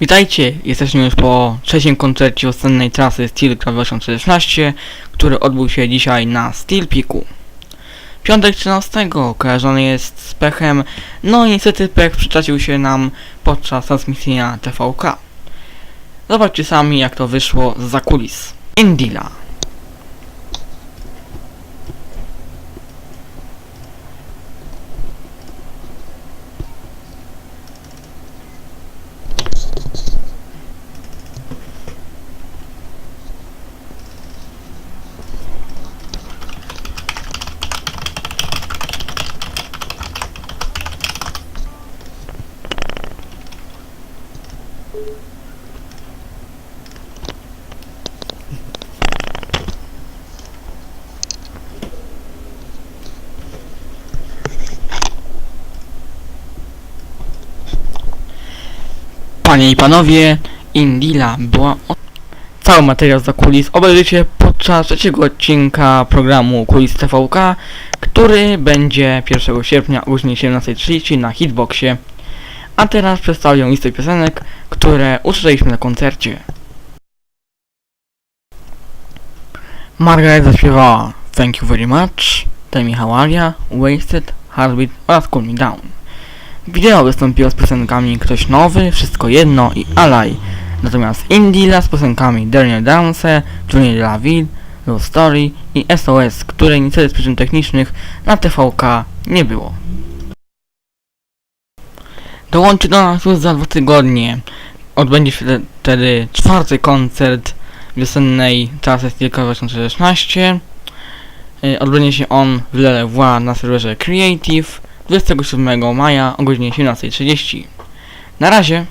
Witajcie, jesteśmy już po trzecim koncercie ocennej trasy Steel 2016, który odbył się dzisiaj na Steel. Piątek 13 kojarzony jest z pechem, no i niestety pech przytracił się nam podczas transmisji TVK. Zobaczcie sami jak to wyszło z kulis. Indila. Panie i panowie, Indila była... Cały materiał za kulis obejrzycie podczas trzeciego odcinka programu Kulis TVK, który będzie 1 sierpnia o godzinie 17.30 na Hitboxie. A teraz przedstawię listę piosenek, które usłyszeliśmy na koncercie. Margaret zaśpiewała Thank You Very Much, Are Ya, Wasted, Heartbeat oraz Cool Me Down. Wideo wystąpiło z piosenkami Ktoś Nowy, Wszystko Jedno i Alaj. Natomiast Indila z piosenkami Dernier Dance, Junior Ville, Love Story i SOS, której niestety z przyczyn technicznych na TVK nie było. Dołączy do nas już za dwa tygodnie. Odbędzie się te- wtedy czwarty koncert wiosennej trasy Stylka 2016. Y, Odbędzie się on w Lelevoix na serwerze Creative 27 maja o godzinie 17.30. Na razie!